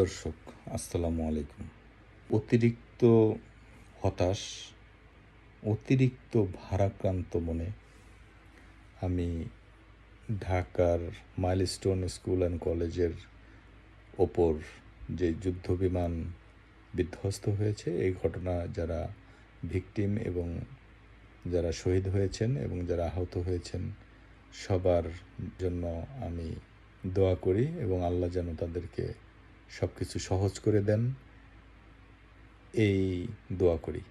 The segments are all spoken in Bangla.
দর্শক আসসালামু আলাইকুম। অতিরিক্ত হতাশ, অতিরিক্ত ভারাক্রান্ত মনে আমি ঢাকার মাইলস্টোন স্কুল অ্যান্ড কলেজের ওপর যে যুদ্ধ বিমান বিধ্বস্ত হয়েছে, এই ঘটনা যারা ভিকটিম এবং যারা শহীদ হয়েছেন এবং যারা আহত হয়েছেন, সবার জন্য আমি দোয়া করি এবং আল্লাহ যেন তাদেরকে সব কিছু সহজ করে দেন, এই দোয়া করি।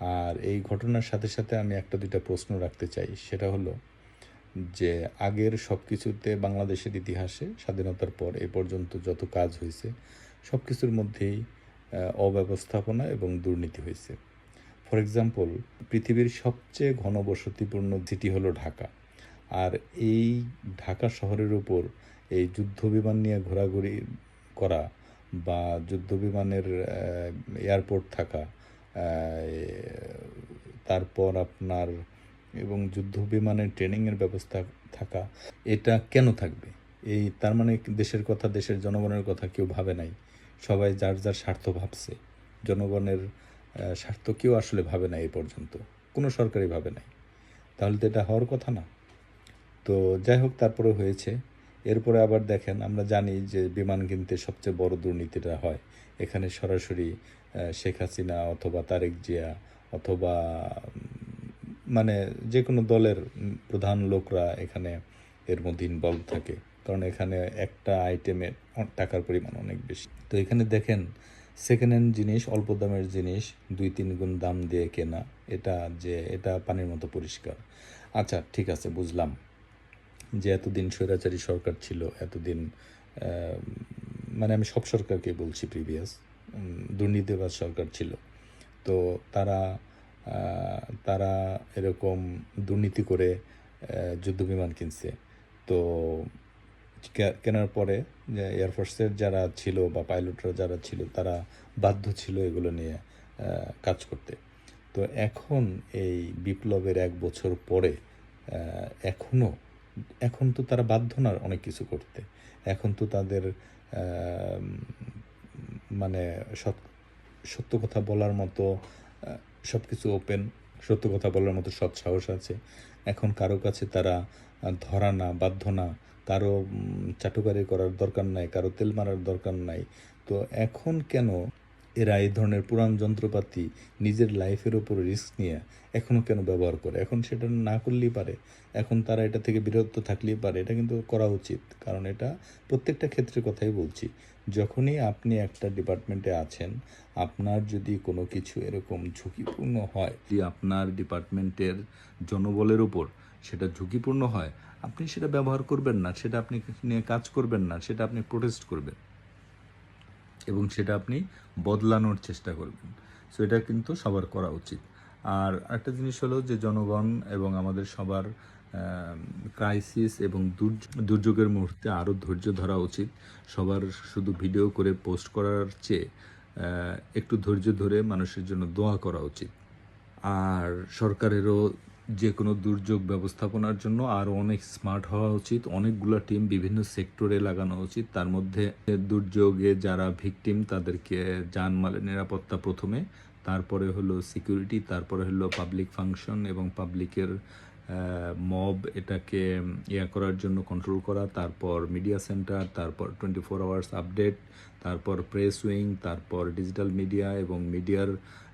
আর এই ঘটনার সাথে সাথে আমি একটা দুইটা প্রশ্ন রাখতে চাই। সেটা হলো যে, আগের সব কিছুতে বাংলাদেশের ইতিহাসে স্বাধীনতার পর এ পর্যন্ত যত কাজ হয়েছে সব কিছুর মধ্যেই অব্যবস্থাপনা এবং দুর্নীতি হয়েছে। ফর এক্সাম্পল, পৃথিবীর সবচেয়ে ঘনবসতিপূর্ণ সিটি হলো ঢাকা। আর এই ঢাকা শহরের উপর এই যুদ্ধ বিমান নিয়ে ঘোরাঘুরি করা বা যুদ্ধ বিমানের এয়ারপোর্ট থাকা তারপর আপনার এবং যুদ্ধ বিমানের ট্রেনিংয়ের ব্যবস্থা থাকা, এটা কেন থাকবে? এই তার মানে দেশের কথা, দেশের জনগণের কথা কেউ ভাবে নাই। সবাই যার যার স্বার্থ ভাবছে। জনগণের স্বার্থ কেউ আসলে ভাবে না এই পর্যন্ত। কোনো সরকারই ভাবে নাই। তাহলে তো এটা হওয়ার কথা না। তো যাই হোক, তারপরে হয়েছে এরপরে আবার দেখেন, আমরা জানি যে বিমান কিনতে সবচেয়ে বড় দুর্নীতিটা হয়। এখানে সরাসরি শেখ হাসিনা অথবা তারেক জিয়া অথবা মানে যে কোনো দলের প্রধান লোকরা এখানে এর মধ্যে ইনভলভ থাকে। কারণ এখানে একটা আইটেমের টাকার পরিমাণ অনেক বেশি। তো এখানে দেখেন সেকেন্ড হ্যান্ড জিনিস, অল্প দামের জিনিস, দুই তিন গুণ দাম দিয়ে কেনা, এটা যে, এটা পানির মতো পরিষ্কার। আচ্ছা ঠিক আছে, বুঝলাম। যে এতদিন স্বৈরাচারী সরকার ছিল এতদিন মানে আমি সব সরকারকে বলছি প্রিভিয়াস দুর্নীতিবাজ সরকার ছিল। তো তারা তারা এরকম দুর্নীতি করে যুদ্ধবিমান কিনছে। তো কেনার পরে এয়ারফোর্সের যারা ছিল বা পাইলটরা যারা ছিল তারা বাধ্য ছিল এগুলো নিয়ে কাজ করতে। তো এখন এই বিপ্লবের এক বছর পরে আহ, এখনও তো তারা বাধ্য না অনেক কিছু করতে। এখন তো তাদের মানে সত্য কথা বলার মতো সব কিছু ওপেন সত্য কথা বলার মতো সৎ সাহস আছে। এখন কারও কাছে তারা ধরা না, বাধ্য না, কারও চাটুকারি করার দরকার নাই, কারও তেল মারার দরকার নাই। তো এখন কেন এরা এই ধরনের পুরান যন্ত্রপাতি নিজের লাইফের ওপর রিস্ক নিয়ে এখনও কেন ব্যবহার করে? এখন সেটা না করলেই পারে। এখন তারা এটা থেকে বিরত থাকলেই পারে। এটা কিন্তু করা উচিত। কারণ এটা প্রত্যেকটা ক্ষেত্রে কথাই বলছি। যখনই আপনি একটা ডিপার্টমেন্টে আছেন, আপনার যদি কোনো কিছু এরকম ঝুঁকিপূর্ণ হয়, যদি আপনার ডিপার্টমেন্টের জনবলের ওপর সেটা ঝুঁকিপূর্ণ হয়, আপনি সেটা ব্যবহার করবেন না। সেটা আপনি নিয়ে কাজ করবেন না। সেটা আপনি প্রোটেস্ট করবেন। এবং সেটা আপনি বদলানোর চেষ্টা করবেন। সো এটা কিন্তু সবার করা উচিত। আর একটা জিনিস হলো যে জনগণ এবং আমাদের সবার ক্রাইসিস এবং দুর্যোগের মুহূর্তে আরও ধৈর্য ধরা উচিত। সবার শুধু ভিডিও করে পোস্ট করার চেয়ে একটু ধৈর্য ধরে মানুষের জন্য দোয়া করা উচিত। আর সরকারেরও যে কোনো দুর্যোগ ব্যবস্থাপনার জন্য আরও অনেক স্মার্ট হওয়া উচিত। অনেকগুলো টিম বিভিন্ন সেক্টরে লাগানো উচিত। তার মধ্যে দুর্যোগে যারা ভিকটিম তাদেরকে যানমালের নিরাপত্তা প্রথমে, তারপরে হলো সিকিউরিটি তারপরে হলো পাবলিক ফাংশন এবং পাবলিকের মব এটাকে ইয়া করার জন্য কন্ট্রোল করা, তারপর মিডিয়া সেন্টার তারপর টোয়েন্টি ফোর আওয়ার্স আপডেট তারপর প্রেস উইং তারপর ডিজিটাল মিডিয়া এবং মিডিয়ার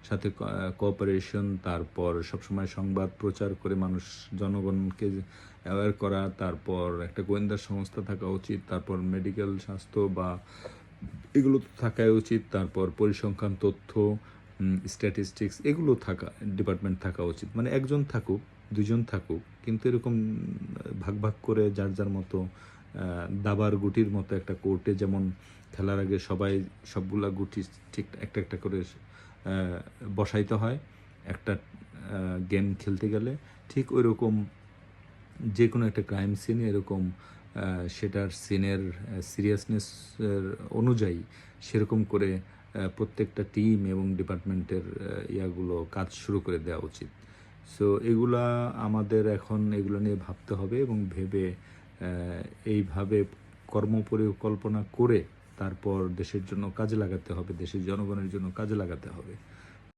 সাথে কোঅপারেশন তারপর সবসময় সংবাদ প্রচার করে মানুষ, জনগণকে অ্যাওয়্যার করা, তারপর একটা গোয়েন্দা সংস্থা থাকা উচিত, তারপর মেডিকেল স্বাস্থ্য বা এগুলো তো থাকাই উচিত, তারপর পরিসংখ্যান, তথ্য স্ট্যাটিস্টিক্স এগুলো থাকা ডিপার্টমেন্ট থাকা উচিত। মানে একজন থাকুক দুজন থাকুক, কিন্তু এরকম ভাগ ভাগ করে যার যার মতো দাবার গুটির মতো একটা কোর্টে যেমন খেলার আগে সবাই সবগুলা গুটি ঠিক একটা একটা করে বসাইতে হয়, একটা গেম খেলতে গেলে ঠিক ওই রকম যে কোনো একটা ক্রাইম সিনে এরকম সেটার সিনের সিরিয়াসনেস অনুযায়ী সেরকম করে প্রত্যেকটা টিম এবং ডিপার্টমেন্টের ইয়াগুলো কাজ শুরু করে দেওয়া উচিত। সো এগুলা আমাদের এখন এগুলো নিয়ে ভাবতে হবে এবং ভেবে এইভাবে কর্ম পরিকল্পনা করে তারপর দেশের জন্য কাজে লাগাতে হবে, দেশের জনগণের জন্য কাজে লাগাতে হবে।